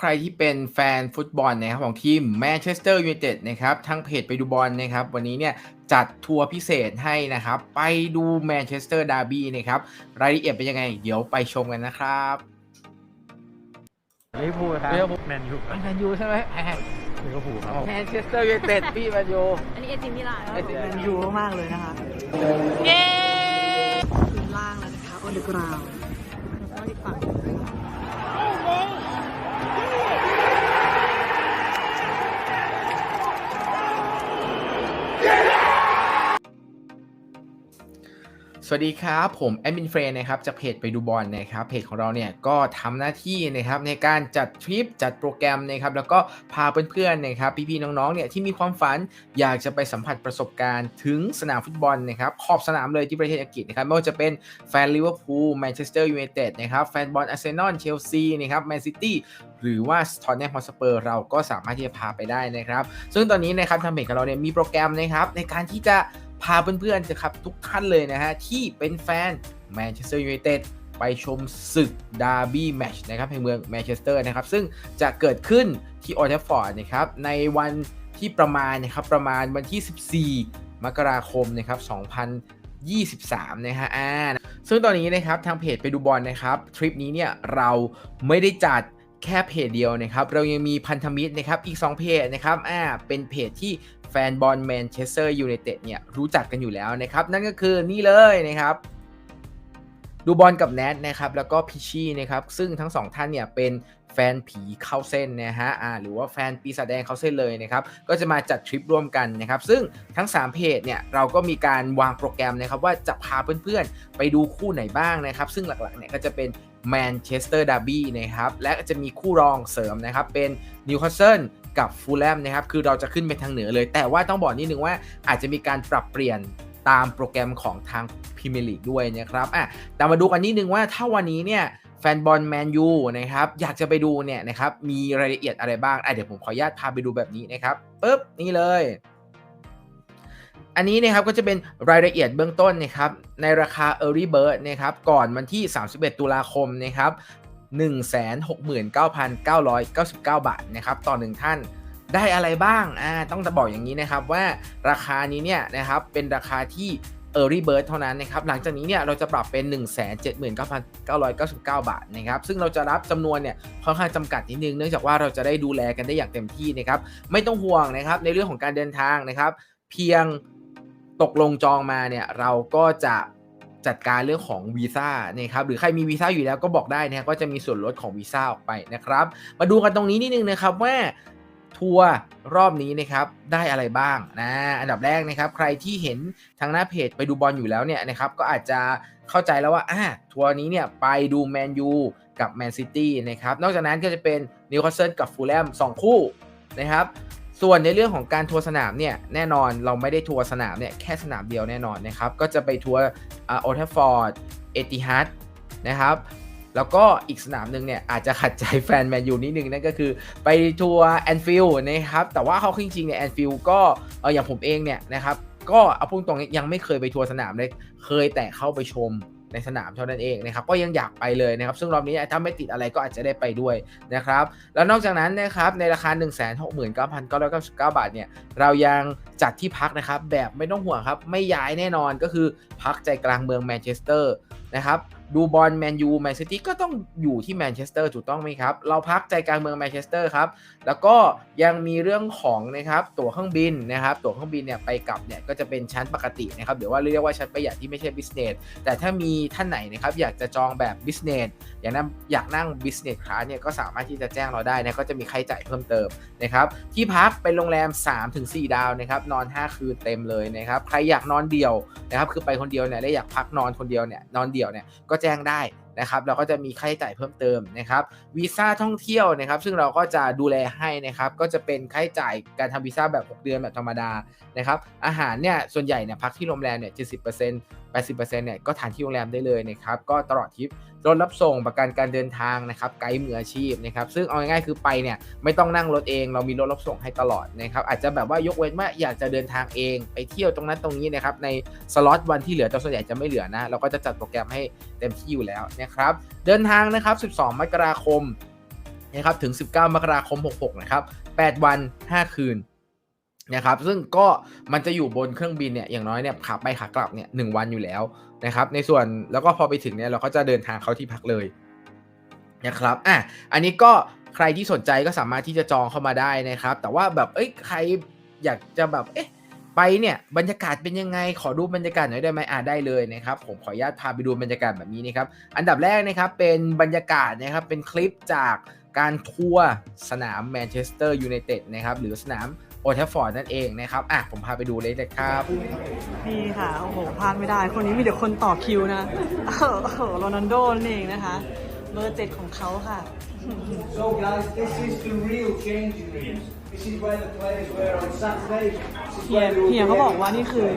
ใครที่เป็นแฟนฟุตบอลนะครับของทีมแมนเชสเตอร์ยูไนเต็ดนะครับทั้งเพจไปดูบอลนะครับ วันนี้เนี่ยจัดทัวร์พิเศษให้นะครับ ไปดูแมนเชสเตอร์ดาร์บี้นะครับ รายละเอียดเป็นยังไง เดี๋ยวไปชมกันนะครับลิเวอร์พูลครับลิเวอร์พูลแมนยูครับแมนยูใช่ไหมลิเวอร์พูลครับแมนเชสเตอร์ยูไนเต็ดพี่แมนยูอันนี้เอซิมิลานครับเอซิผมมิลานแมนยูมากๆเลยนะคะเย้พื้นล่างแล้วนะคะออนเดอะกราวแล้วก็อีกฝั่ง สวัสดีครับ ผมแอดมินเฟรนนะครับจากเพจไปดูบอลนะครับเพจของเราเนี่ยก็ทำหน้าที่นะครับในการจัดทริปจัดโปรแกรมนะครับแล้วก็พาเพื่อนๆนะครับพี่ๆน้องๆเนี่ยที่มีความฝันอยากจะไปสัมผัสประสบการณ์ ถึงสนามฟุตบอลนะครับขอบสนามเลยที่ประเทศอังกฤษนะครับไม่ว่าจะเป็นแฟนลิเวอร์พูลแมนเชสเตอร์ยูไนเต็ดนะครับแฟนบอลอาร์เซนอลเชลซีนะครับแมนซิตี้หรือว่าทอนแนมฮอสเปอร์เราก็สามารถที่จะพาไปได้นะครับ ซึ่งตอนนี้นะครับทางเพจของเราเนี่ยมีโปรแกรมนะครับในการที่จะ พาเพื่อนๆนะครับทุกท่านเลยนะฮะ ที่เป็นแฟนแมนเชสเตอร์ยูไนเต็ดไปชมศึกดาร์บี้แมชนะครับในเมืองแมนเชสเตอร์นะครับ ซึ่งจะเกิดขึ้นที่ออลด์แทฟฟอร์ดนะครับ ในวันที่ประมาณนะครับ ประมาณวันที่ 14 มกราคมนะครับ 2023 นะฮะอ่าซึ่งตอนนี้นะครับ ทางเพจไปดูบอลนะครับ ทริปนี้เนี่ย เราไม่ได้จัดแค่เพจเดียวนะครับ เรายังมีพันธมิตรนะครับ อีก 2 เพจนะครับ อ่า เป็นเพจที่ แฟนบอลแมนเชสเตอร์ยูไนเต็ดเนี่ยรู้จักกันอยู่แล้วนะครับ นั่นก็คือนี่เลยนะครับ ดูบอลกับแนทนะครับ แล้วก็พิชี่นะครับซึ่งทั้งสองท่านเนี่ยเป็นแฟนผีเข้าเส้นนะฮะอ่าหรือว่าแฟนปีศาจแดงเข้าเส้นเลยนะครับ ก็จะมาจัดทริปร่วมกันนะครับ ซึ่งทั้ง 3 เพจเนี่ยเราก็มีการวางโปรแกรมนะครับ ว่าจะพาเพื่อนๆ ไปดูคู่ไหนบ้างนะครับ ซึ่งหลักๆเนี่ยก็จะเป็นแมนเชสเตอร์ดาร์บี้นะครับ และจะมีคู่รองเสริมนะครับ เป็นนิวคาสเซิล กับฟูลแลมนะครับคือเราจะขึ้นไปทางเหนือเลย แต่ว่าต้องบอกนิดนึงว่าอาจจะมีการปรับเปลี่ยนตามโปรแกรมของทางพรีเมียร์ลีกด้วยนะครับอะแต่มาดูกันนิดนึงว่าถ้าวันนี้เนี่ยแฟนบอลแมนยูนะครับอยากจะไปดูเนี่ยนะครับมีรายละเอียดอะไรบ้างอะเดี๋ยวผมขออนุญาตพาไปดูแบบนี้นะครับปึ๊บนี่เลย อันนี้นะครับก็จะเป็นรายละเอียดเบื้องต้นนะครับในราคา Early Bird นะครับก่อนวันที่ 31 ตุลาคมนะครับ 169,999 บาทนะครับต่อหนึ่งท่านได้อะไรบ้างอ่าต้องจะบอกอย่างนี้นะครับว่าราคานี้เนี่ยนะครับเป็นราคาที่ Early Bird เท่านั้นนะครับหลังจากนี้เนี่ยเราจะปรับเป็น 179,999 บาทนะครับซึ่งเราจะรับจำนวนเนี่ยค่อนข้างจำกัดนิดนึงเนื่องจากว่าเราจะได้ดูแลกันได้อย่างเต็มที่นะครับไม่ต้องห่วงนะครับในเรื่องของการเดินทางนะครับ เพียงตกลงจองมาเนี่ยเราก็จะ จัดการเรื่องของวีซ่านะครับหรือใครมีวีซ่าอยู่แล้วก็บอกได้นะครับก็จะมีส่วนลดของวีซ่าออกไปนะครับ มาดูกันตรงนี้นิดนึงนะครับว่าทัวร์รอบนี้นะครับได้อะไรบ้างนะอันดับแรกนะครับใครที่เห็นทางหน้าเพจไปดูบอลอยู่แล้วเนี่ยนะครับก็อาจจะเข้าใจแล้วว่าอ่าทัวร์นี้เนี่ยไปดูแมนยูกับแมนซิตี้นะครับนอกจากนั้นก็จะเป็นนิวคาสเซิลกับฟูลแลมสองคู่นะครับ ส่วนในเรื่องของการทัวร์สนามเนี่ยแน่นอนเราไม่ได้ทัวร์สนามเนี่ยแค่สนามเดียวแน่นอนนะครับก็จะไปทัวร์โอทัฟฟอร์ดเอติฮัดนะครับแล้วก็อีกสนามหนึ่งเนี่ยอาจจะขัดใจแฟนแมนยูนิดนึงนั่นก็คือไปทัวร์แอนฟิลด์นะครับแต่ว่าเขาจริงๆเนี่ยแอนฟิลด์ก็เอออย่างผมเองเนี่ยนะครับก็เอาพูดตรงๆยังไม่เคยไปทัวร์สนามเลยเคยแต่เข้าไปชม ในสนามเท่านั้นเองนะครับก็ยังอยากไปเลยนะครับซึ่งรอบนี้ถ้าไม่ติดอะไรก็อาจจะได้ไปด้วยนะครับแล้วนอกจากนั้นนะครับในราคา 1 6 9 9 9 9 บาทเนี่ยเรายังจัดที่พักนะครับแบบไม่ต้องห่วงครับไม่ย้ายแน่นอนก็คือพักใจกลางเมืองแมนเชสเตอร์นะครับ ดูบอลแมนยูแมนซิตี้ก็ต้องอยู่ที่แมนเชสเตอร์ถูกต้องไหมครับ เราพักใจกลางเมืองแมนเชสเตอร์ครับ แล้วก็ยังมีเรื่องของนะครับตั๋วเครื่องบินนะครับ ตั๋วเครื่องบินเนี่ยไปกลับเนี่ยก็จะเป็นชั้นปกตินะครับหรือว่าเรียกว่าชั้นประหยัดที่ไม่ใช่บิสเนสแต่ถ้ามีท่านไหนนะครับอยากจะจองแบบบิสเนสอยากนั่งอยากนั่งบิสเนสคลาสเนี่ยก็สามารถที่จะแจ้งเราได้นะก็จะมีค่าใช้จ่ายเพิ่มเติมนะครับที่พักเป็นโรงแรม 3-4 ดาวนะครับนอน 5 คืนเต็มเลยนะครับใครอยากนอนเดี่ยวนะครับคือไปคนเดียวเนี่ยและอยากพักนอนคนเดียวเนี่ยนอนเดี่ยวเนี่ยก็แจ้งได้นะครับเราก็จะมีค่าใช้จ่ายเพิ่มเติมนะครับวีซ่าท่องเที่ยวนะครับ ซึ่งเราก็จะดูแลให้นะครับก็จะเป็นค่าใช้จ่ายการทำวีซ่าแบบ 6 เดือนแบบธรรมดานะครับอาหารเนี่ยส่วนใหญ่เนี่ยพักที่โรงแรมเนี่ย70% 80%เนี่ยก็ทานที่โรงแรมได้เลยนะครับก็ตลอดทริปรถรับส่งประกันการเดินทางนะครับไกด์มืออาชีพนะครับซึ่งเอาง่ายๆคือไปเนี่ยไม่ต้องนั่งรถเองเรามีรถรับส่งให้ตลอดนะครับอาจจะแบบว่ายกเว้นว่าอยากจะเดินทางเองไปเที่ยวตรงนั้นตรงนี้นะครับในสล็อตวันที่เหลือแต่ส่วนใหญ่จะไม่เหลือนะเราก็จะจัดโปรแกรมให้เต็มที่อยู่แล้วนะครับเดินทางนะครับ 12 มกราคมนะครับถึง 19 มกราคม 66 นะครับ 8 วัน 5 คืน นะครับซึ่งก็มันจะอยู่บนเครื่องบินเนี่ยอย่างน้อยเนี่ยขาไปขากลับเนี่ยหวันอยู่แล้วนะครับในส่วนแล้วก็พอไปถึงเนี่ยเราก็จะเดินทางเข้าที่พักเลยนะครับอะอันนี้ก็ใครที่สนใจก็สามารถที่จะจองเข้ามาได้นะครับ แต่ว่าแบบเอ้ยใครอยากจะแบบเอ๊ะไปเนี่ยบรรยากาศเป็นยังไง ขอดูบรรยากาศหน่อยได้ไหมอ่าได้เลยนะครับ ผมขออนุญาตพาไปดูบรรยากาศแบบนี้นะครับ อันดับแรกนะครับเป็นบรรยากาศนะครับเป็นคลิปจากการทัวร์สนามแมนเชสเตอร์ยูไนเต็ดนะครับหรือสนาม โอเทฟฟอร์ดนั่นเองนะครับอะผมพาไปดูเลยนะครับนี่ค่ะ โอ้โหพลาดไม่ได้ คนนี้มีเดี๋ยวคนต่อคิวนะโอ้โหโรนัลโดนั่นเองนะคะเบอร์เจ็ดของเขาค่ะ So guys, this is the real changing rooms. This is where the players were on Saturday. This is เฮีย where they will เฮียเขา be บอก in. ว่านี่คือ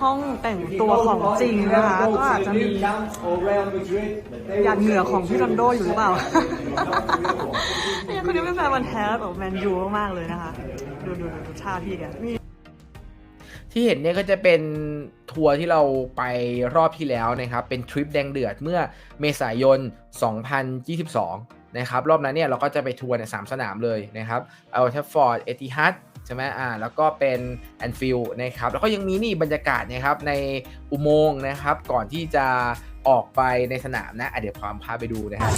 ห้องแต่ง If ตัว you go ของ to จริง Boston, นะคะ go ก็อาจ to จะ Nou มี Camp or Real Madrid. They หยาด will เหงื่อ tell ของ you พี่โรนลโดอยู่หรือเปล่า not the real one. เนี่ยคนนี้เป็นแฟนวันแท้แบบแมนยูมากๆเลยนะคะ ดูดูดูดูท่าพี่แกนี่ที่เห็นเนี่ยก็จะเป็นทัวร์ที่เราไปรอบที่แล้วนะครับ เป็นทริปแดงเดือดเมื่อเมษายน 2022 นะครับ รอบนั้นเนี่ยเราก็จะไปทัวร์ในสามสนามเลยนะครับเอาเทฟฟอร์ดเอติฮัดใช่ไหมอ่า แล้วก็เป็นแอนฟิลนะครับ แล้วก็ยังมีนี่บรรยากาศนะครับในอุโมงค์นะครับ ก่อนที่จะออกไปในสนามนะะเดี๋ยวความพาไปดูนะครับ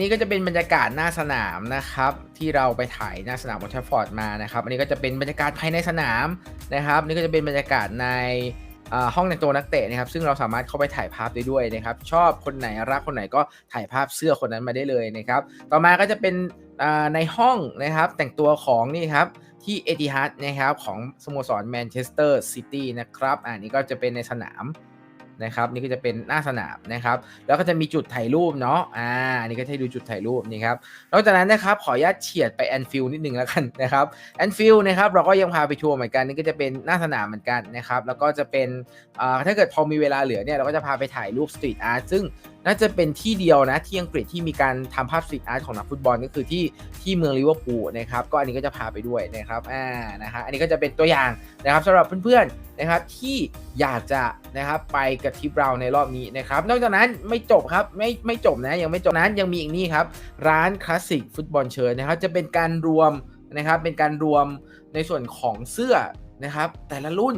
นี้ก็จะเป็นบรรยากาศหน้าสนามนะครับ ที่เราไปถ่ายหน้าสนามโอลด์แทฟอร์ดมานะครับอันนี้ก็จะเป็นบรรยากาศภายในสนามนะครับ นี่ก็จะเป็นบรรยากาศในอ่าห้องแต่งตัวนักเตะนะครับ ซึ่งเราสามารถเข้าไปถ่ายภาพได้ด้วยนะครับ ชอบคนไหนรักคนไหนก็ถ่ายภาพเสื้อคนนั้นมาได้เลยนะครับ ต่อมาก็จะเป็นอ่าในห้องนะครับแต่งตัวของนี่ครับที่เอติฮัดนะครับของสโมสรแมนเชสเตอร์ซิตี้นะครับอ่านี่ก็จะเป็นในสนาม นะครับนี่ก็จะเป็นหน้าสนามนะครับ แล้วก็จะมีจุดถ่ายรูปเนาะอ่าอันนี่ก็ให้ดูจุดถ่ายรูปนี่ครับนอกจากนั้นนะครับขออนุญาตเฉียดไปแอนฟิลนิดนึงแล้วกันนะครับแอนฟิลนะครับเราก็ยังพาไปทัวร์เหมือนกันนี่ก็จะเป็นหน้าสนามเหมือนกันนะครับแล้วก็จะเป็นอ่าถ้าเกิดพอมีเวลาเหลือเนี่ยเราก็จะพาไปถ่ายรูปสตรีทอาร์ตซึ่งน่าจะเป็นที่เดียวนะที่อังกฤษที่มีการทำภาพสตรีทอาร์ตของนักฟุตบอลก็คือที่ที่เมืองลิเวอร์พูลนะครับก็อันนี้ก็จะพาไปด้วยนะครับอ่านะฮะอันนี้ก็จะเป็นตัวอย่างนะครับสำหรับเพื่อนๆนะครับที่อยากจะนะครับไปกับทริปเราในรอบนี้นะครับนอกจากนั้นไม่จบครับไม่ไม่จบนะยังไม่จบนั้นยังมีอีกนี่ครับร้านคลาสสิกฟุตบอลเชิญนะครับจะเป็นการรวมนะครับเป็นการรวมในส่วนของเสื้อนะครับแต่ละรุ่น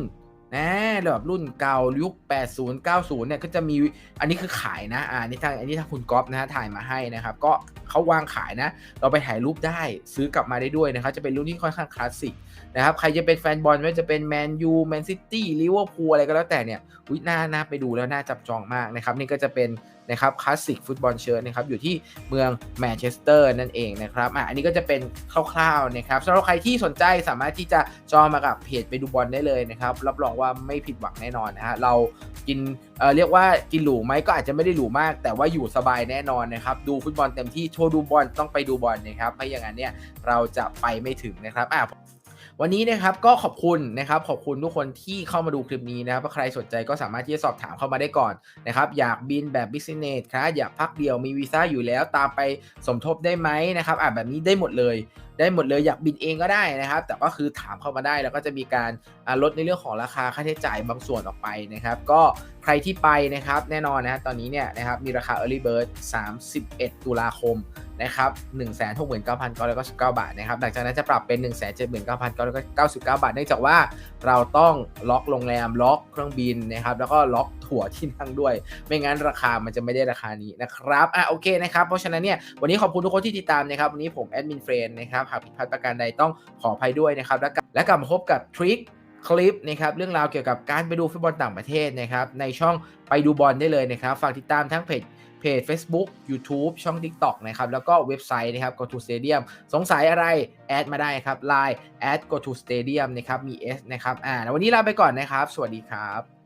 นะแบบรุ่นเก่ายุค 80 90 เนี่ยก็จะมีอันนี้คือขายนะอ่านี่ทางอันนี้ทางคุณก๊อฟนะฮะถ่ายมาให้นะครับ ก็เขาวางขายนะ เราไปถ่ายรูปได้ซื้อกลับมาได้ด้วยนะครับ จะเป็นรุ่นที่ค่อนข้างคลาสสิกนะครับ ใครจะเป็นแฟนบอลไม่ว่าจะเป็นแมนยูแมนซิตี้ลิเวอร์พูลอะไรก็แล้วแต่เนี่ยอุ้ยน่าน่าไปดูแล้วน่าจับจองมากนะครับ นี่ก็จะเป็นนะครับคลาสสิกฟุตบอลเชิญนะครับอยู่ที่เมืองแมนเชสเตอร์นั่นเองนะครับอะอันนี้ก็จะเป็นคร่าวๆนะครับสำหรับใครที่สนใจสามารถที่จะจองมากับเพจไปดูบอลได้เลยนะครับรับรองว่าไม่ผิดหวังแน่นอนนะฮะเรากินเอ่อเรียกว่ากินหรูไหมก็อาจจะไม่ได้หรูมาก แต่ว่าอยู่สบายแน่นอนนะครับดูฟุตบอลเต็มที่โชว์ดูบอลต้องไปดูบอลนะครับไม่อย่างนั้นเนี่ยเราจะไปไม่ถึงนะครับอะ วันนี้นะครับก็ขอบคุณนะครับขอบคุณทุกคนที่เข้ามาดูคลิปนี้นะครับถ้าใครสนใจก็สามารถที่จะสอบถามเข้ามาได้ก่อนนะครับอยากบินแบบบิสเนสครับอยากพักเดียวมีวีซ่าอยู่แล้วตามไปสมทบได้ไหมนะครับอ่าแบบนี้ได้หมดเลย ได้หมดเลยอยากบินเองก็ได้นะครับ แต่ก็คือถามเข้ามาได้แล้วก็จะมีการลดในเรื่องของราคาค่าใช้จ่ายบางส่วนออกไปนะครับ ก็ใครที่ไปนะครับแน่นอนนะตอนนี้เนี่ยนะครับมีราคา Early Bird 31 ตุลาคม นะครับ169,999 บาทนะครับหลังจากนั้นจะปรับเป็น 179,999 บาท เนื่องจากว่าเราต้องล็อกโรงแรมล็อกเครื่องบินนะครับแล้วก็ล็อกตั๋วที่นั่งด้วย ไม่งั้นราคามันจะไม่ได้ราคานี้นะครับอะโอเคนะครับเพราะฉะนั้นเนี่ยวันนี้ขอบคุณทุกคนที่ติดตามนะครับวันนี้ผมแอดมินเฟรนนะครับหากผิดพลาดประการใดต้องขออภัยด้วยนะครับแล้วกลับและกลับมาพบกับทริคคลิปนะครับเรื่องราวเกี่ยวกับการไปดูฟุตบอลต่างประเทศนะครับในช่องไปดูบอลได้เลยนะครับ ฝากติดตามทั้งเพจ เพจ Facebook YouTube ช่อง TikTok นะครับ แล้วก็เว็บไซต์นะครับ go to stadium สงสัยอะไร แอดมาได้ครับ Line แอด go to stadium นะครับ มี S นะครับ อ่าวันนี้ลาไปก่อนนะครับ สวัสดีครับ